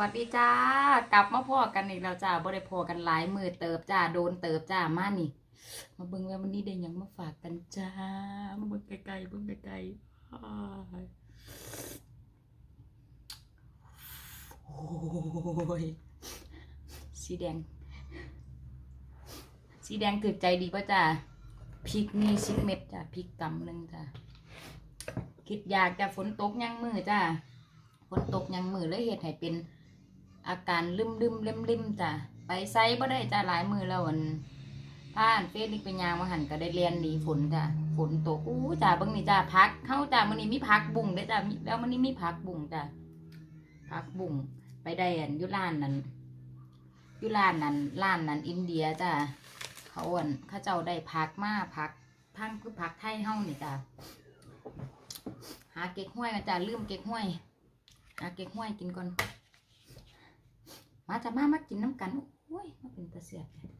วัสดีจ้ากลับมาพอกันอีกแล้วจ้าบ่ได้พอกันหลายมือเติบจ้าโดนเติบจ้ามานี่ มาเบิ่งว่าวันนี้ได้ยังมาฝากกันจ้ามาเบิ่งไกลๆเบิ่งไกลๆอ้โอ้ยสีแดง สีแดงถึกใจดีป่ะจ้าพริกนี่สิบเม็ดจ้าพริกกำหนึ่งจ้าคิดอยากจะฝนตกยังมือจ้าฝนตกยังมือเลยเห็ดให้เป็น อาการลืมลืมเล่มลิมจ้ะไปไซบ่ได้จ้ะหลายมือแล้วอันผ่านเฟซนี่เป็นยางมาหันก็ได้เรียนหนีฝนจ้ะฝนตกอู้จ้ะเบิ่งนี่จ้ะพักเข้าจ้ะมื้อนี้มีพักบุ้งเด้จ้ะแล้วมื้อนี้มีพักบุ้งจ้ะพักบุ้งไปได้อันยุร้านนั้นยุร้านนั้นร้านนั้นอินเดียจ้ะเขาอันเขาเจ้าได้พักมาพักพังคือพักไทยเฮานี่จ้ะหาเก๊กห้วยมาจ้ะลืมเก๊กห้วยอาเก็กห้วยกินก่อน มาจะมามากินน้ำกันโอ้ยมาเป็นตะเสียบเลย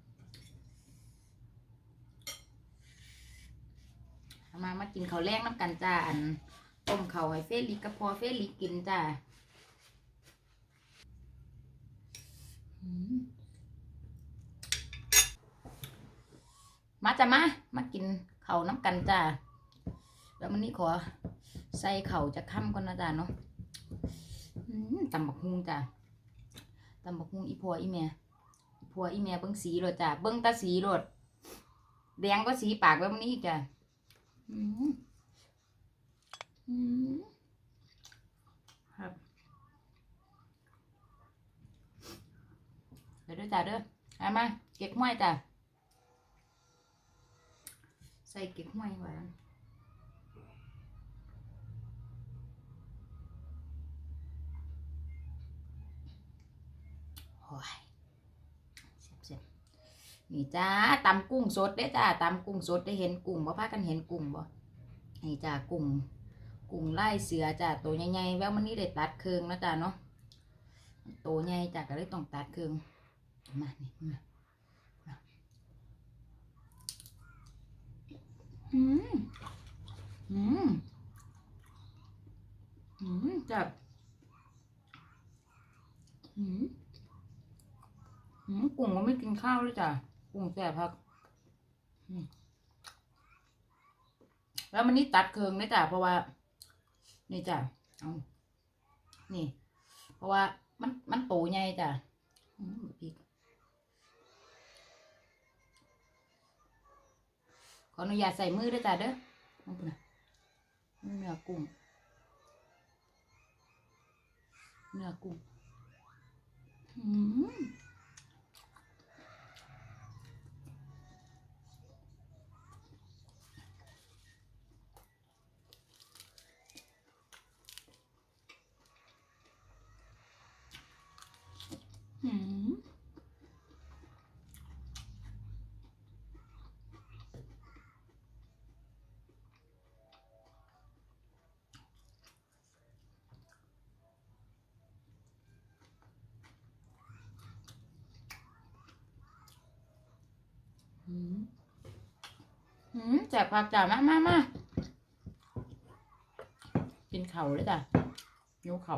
มามากินข้าวแรงน้ำกันจ้าอันต้มข้าวให้เฟลิกกับพอเฟลิกกินจ้ามมาจะมา มากินข้าวน้ำกันจ้าแล้ววันนี้ขอใส่เข่าจะค่ำก่อนนะจ้าเนาะตำบักฮุงจ้ะ ตำบักฮุงอีพัวอีเมียอีพัวอีเมียเบิ้งสีโลดจ้ะเบิ้งตาสีโลดแดงก็สีปากไว้วันนี้อีกจ้ะอืมอืมครับเดี๋ยวเด้อจ้ะเด้อเอามาเก็บห้วยจ้ะใส่เก็บห้วยไว้ อย เสียบๆนี่จ้าตำกุ้งสดได้จ้าตำกุ้งสดได้เห็นกุ้งบ่พากันเห็นกุ้งบ่นี่จ้ากุ้งกุ้งไล่เสือจ้าตัวใหญ่ๆแววมันนี่ได้ตัดเครื่องนะจ้าเนาะตัวใหญ่จ้าก็เลยต้องตัดเครื่องมานี่มาอืม อืม อืมจ้าอืม อืม กุ้งก็ไม่กินข้าวเลยจ้ะกุ้งแซ่บครับแล้วมันนี่ตัดเคืองนะจ้ะเพราะว่า นี่จ้ะเอานี่ เพราะว่ามันมันโตใหญ่จ้ะขออนุญาตใส่มือด้วยจ้ะเด้อเอาไปนะเนื้อกุ้งเนื้อกุ้งอืม หืม หืมแจกผักจ้ะมามามากินเข่าเลยจ้ะนิ้วเข่า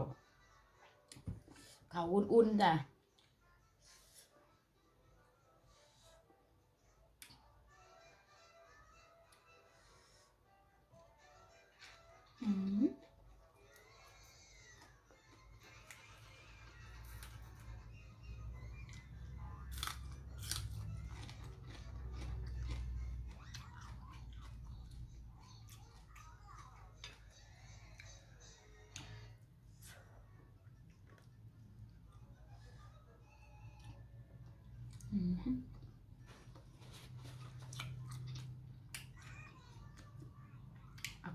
เข่าอุ่นๆจ้ะ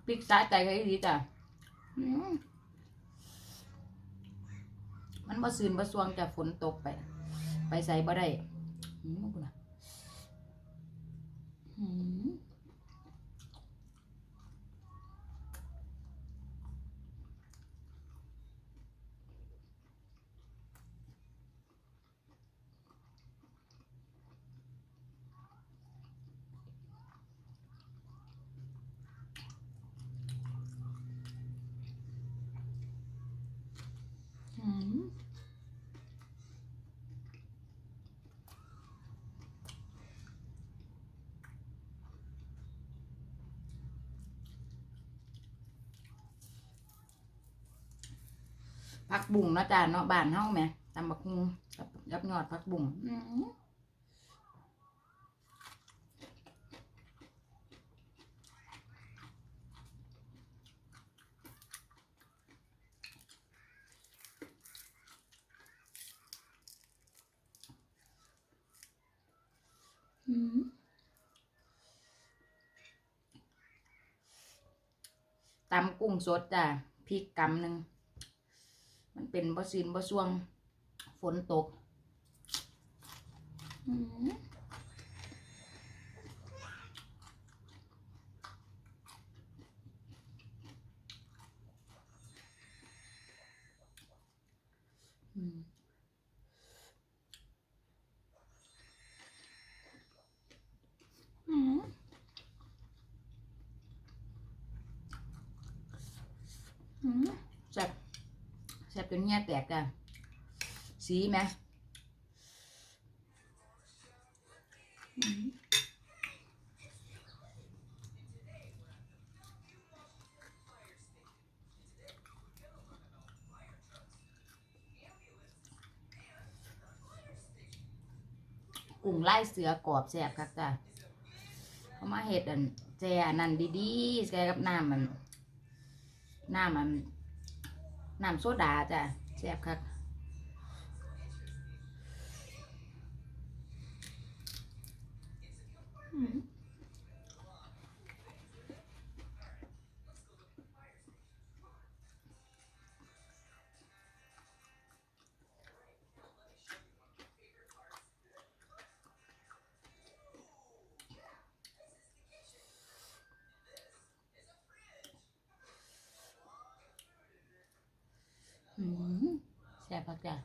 พริกสาใจก็ดีจ้ะอืมมันบ่ซืนบ่สวงจะฝนตกไป ไปใส่บ่ได้อืมกูนะอืมอืม พักบุ่งเนาะจ้าเนาะบ้านเฮาแหมตำบักฮุงกับกับยอดผักบุ่งอื้อหืออื้อหือตำกุ้งสดจ้ะพริกกำหนึ่ง มันเป็นบ่ซีนบ่ช่วงฝนตกอื้ แซ่บจนเงี้ยแตกจ้ะสีไหมกุ้งไล่เสือกรอบแซ่บครับจ้ะเขามาเห็ดอันแจอันนั่นดีๆแกกับน้ำมัน น้ำมัน น้ำโซดาจ้ะแซ่บครั แซ่บครักจ้ะ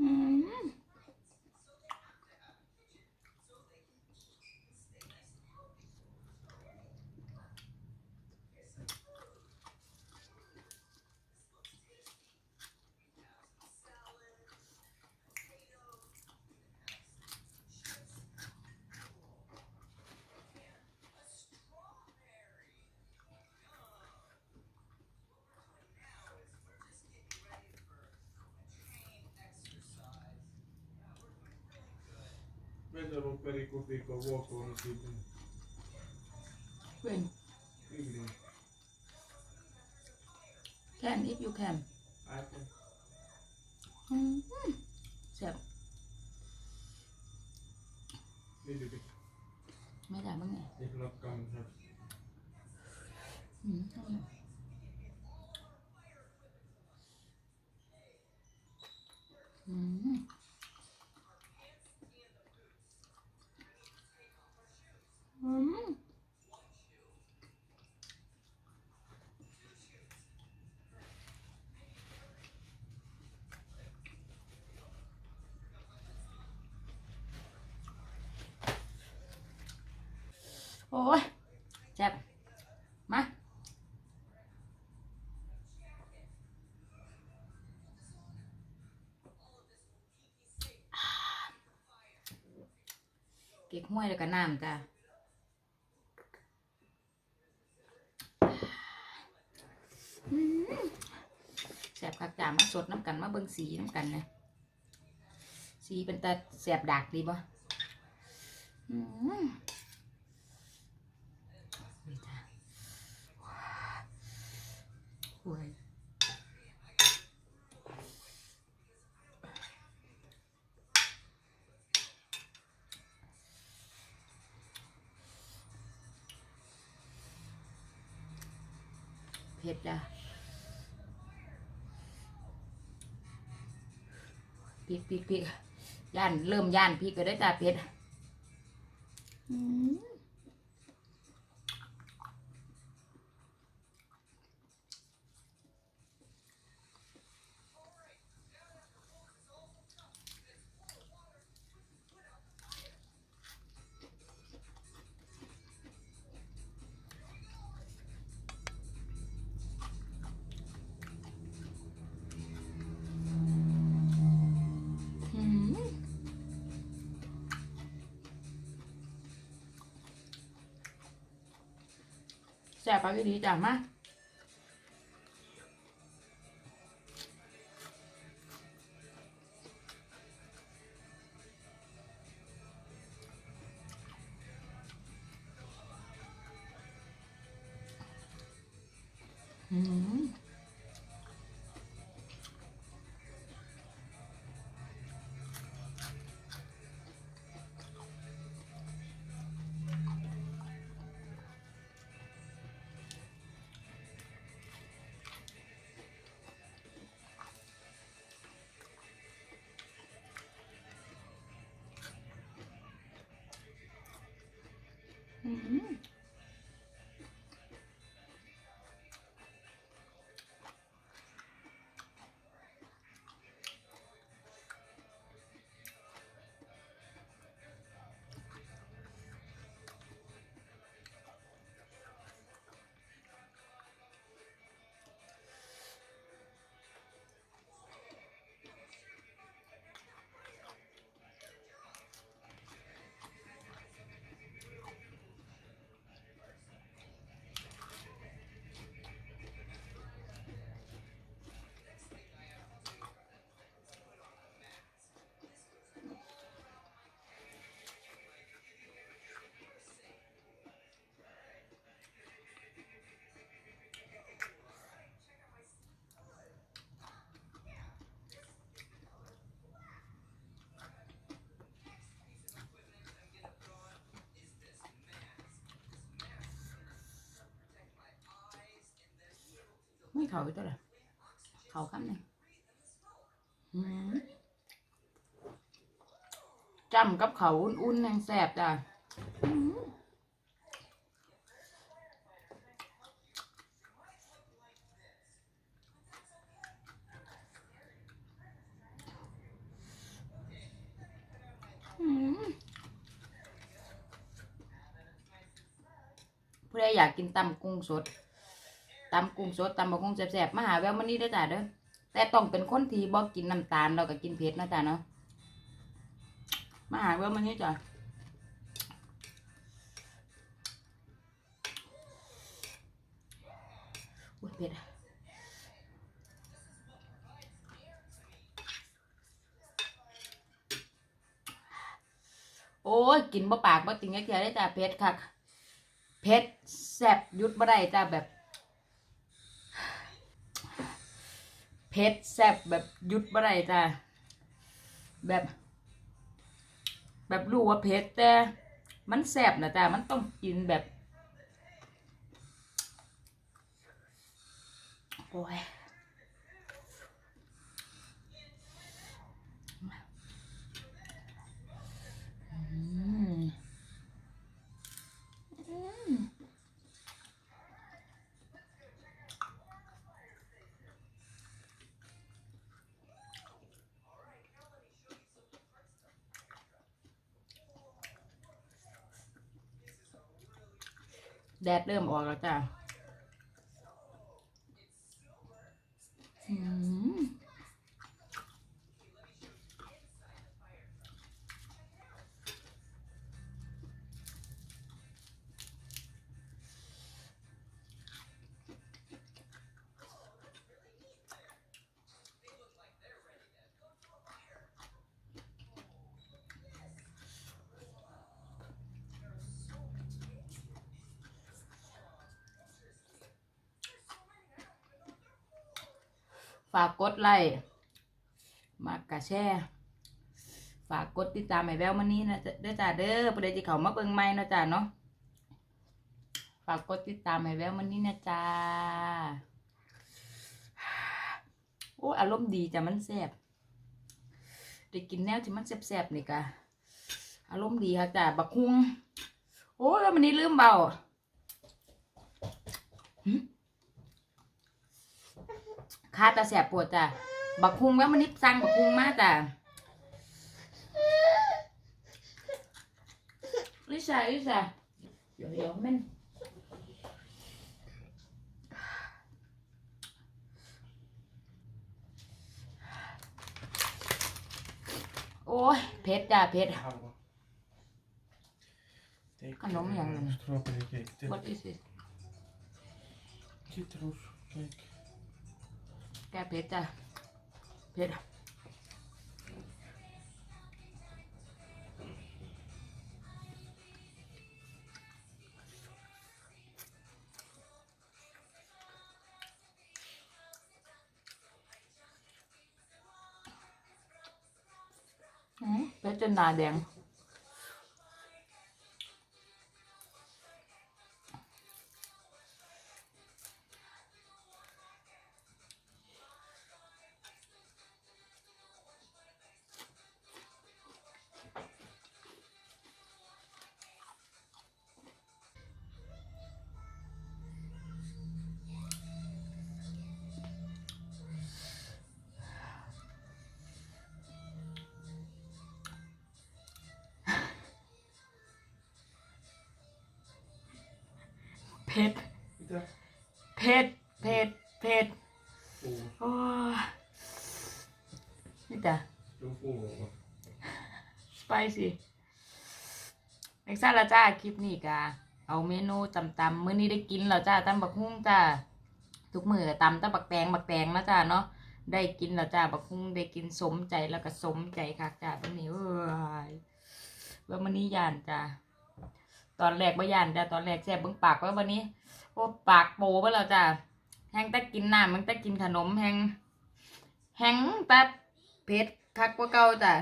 อืม Vedo per i copi con vuoto non si เป็น quindi แค่น if you can anche อืมแซ่บ vedi che ไม่ได้บ้างไง i bloccano già อืม อ้ยแซ่บมาเก๊กห้วยแล้วก็น้ำจ้ะแสบคักจ้ามาสดน้ำกันมาเบิ่งสีน้ำกันนะสีเป็นตาแสบดากดีบ่อืมนี่จ้ะ โอ้ยเผ็ดจ้ะพริกพริกพริกย่านเริ่มย่านพริกก็ได้อจ้ะเผ็ดอืม แซ่บปลาก็ดีจ้ะมาอืม อืม ไม่เขาอีกตัวละเขาคำหนึ่งอืมจำกับเขาอุ่นๆแห่งแสบจ้ะอืมอืมผู้ใดอยากกินตำกุ้งสด ตำกุ้งสดตำบะกุ้งแซ่บๆมาหาแววมันนี่เด้อจ้ะเด้อแต่ต้องเป็นคนที่บ่กินน้ำตาลเราก็กินเผ็ดนะจ้ะเนาะมาหาแววมันนี่จ้ะอุ้ยเผ็ดอะโอ้ยกินบ่ปากบ่ติงแค่ได้จ้ะเผ็ดคักเผ็ดแซ่บยุดบ่ได้จ้ะแบบ ผ็ดแซ่บแบบหยุดบ่ได้จ้ะแบบ แบบรู้ว่าเผ็ดแต่มันแซ่บนะจ้ะมันต้องกินแบบโอ้ย แดดเริ่มออกแล้วจ้ะ ฝากกดไลค์มากกะแชร์ฝากกดติดตามให้แววมันนี้นะจ๊ะเด้อจ้าเด้อประเดี๋ยวจะเขามาเบิ่งใหม่นะจ้าเนาะฝากกดติดตามให้แววมันนี้นะจ้าโอ้อารมณ์ดีจ้ะมันแซ่บได้กินแนวที่มันแซ่บๆนี่กะอารมณ์ดีค่ะจ้าบักฮุงโอ้แล้วมันนี้ลืมเบาหึ ค่าตาแสบปวดจ้ะบักคุงแม่มันนิบสั่งบักคุงมาจ้ะลิซ่าลิซ่าเดี๋ยวเดี๋ยวแม่นโอ้ยเผ็ดจ้ะเผ็ด Halva. Det Kan de göra det? Strawberry cake. Det what is it citrus cake. ค่เพชรจ้ะเพชรเพชรจนนาแดง ผ็ด Mitä? เผ็ด เผ็ด เผ็ด Puu. โอ้ยนี่จ้ะ Du får. สไปซี่เอ็กซ่าละจ้าคลิปนี้กะเอาเมนูตำตำๆมื้อนี้ได้กินแล้วจ้าตำบักฮุ่งจ้าทุกมื้อก็ตำแตำบักแตงบักแตงแล้วจ้าเนาะได้กินแล้วจ้าบักฮุ่งได้กินสมใจแล้วก็สมใจคักจ้าตอนนี้เอ้ยว่ามื้อนี้ย่านจ้า ตอนแรกบ่ย่านจ้าตอนแรกแซ่บเบิ่งปากว่าวันนี้โอ้ปากโปไปแล้วจ้าแฮงแต่กินน้ำมันแต่กินขนมแฮงแฮงแต่เผ็ดคักกว่าเก่าจ้ะ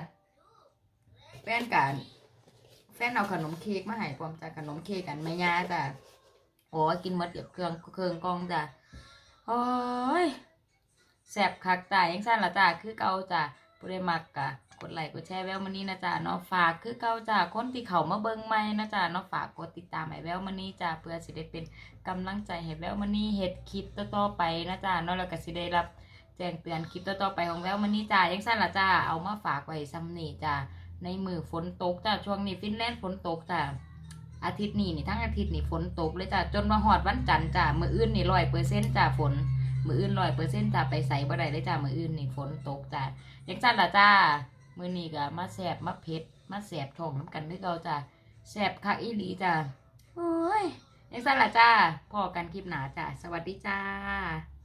แฟนกันแฟนเอาขนมเค้กมาให้พร้อมจ้ะขนมเค้กกันแม่ย่าจ้ะโอ้กินหมดเกือบเครื่องเครื่องกองจ้ะโอ้ยแซ่บคักจ้ะยังสั้นละจ้ะคือเก่าจ้ะ ผู้ใดมักกะกดไลค์กดแชร์แววมันนี้นะจ๊ะเนาะฝากคือเก่าจ้ะคนที่เขามาเบิ่งใหม่นะจ๊ะเนาะฝากกดติดตามให้แววมันนี้จ้ะเพื่อสิได้เป็นกำลังใจให้แววมันนี่เฮ็ดคลิปต่อๆไปนะจ๊ะเนาะแล้วก็สิได้รับแจ้งเตือนคลิปต่อๆไปของแววมันนี่จ้ายังสั้นละจ้าเอามาฝากไว้ซ้ำนี่จ้าในมือฝนตกจ้าช่วงนี้ฟินแลนด์ฝนตกจ้าอาทิตย์นี้นี่ทั้งอาทิตย์นี่ฝนตกเลยจ้าจนมาหอดวันจันทร์จ้ามืออื่นนี่ร้อยเปอร์เซ็นต์จ้าฝน มืออื่นลอยเปอร์เซ็นต์จ้าไปใส่บ่ได้เลยจ้ามืออื่นนี่ฝนตกจ้ายังสั้นละจ้ามือนี่ก็มาแสบมาเผ็ดมาแสบท้องน้ำกันด้วยเราจ้าแสบคักอีหลีจ้าโอ้ยยังสั้นละจ้าพอกันคลิปหนาจ้าสวัสดีจ้า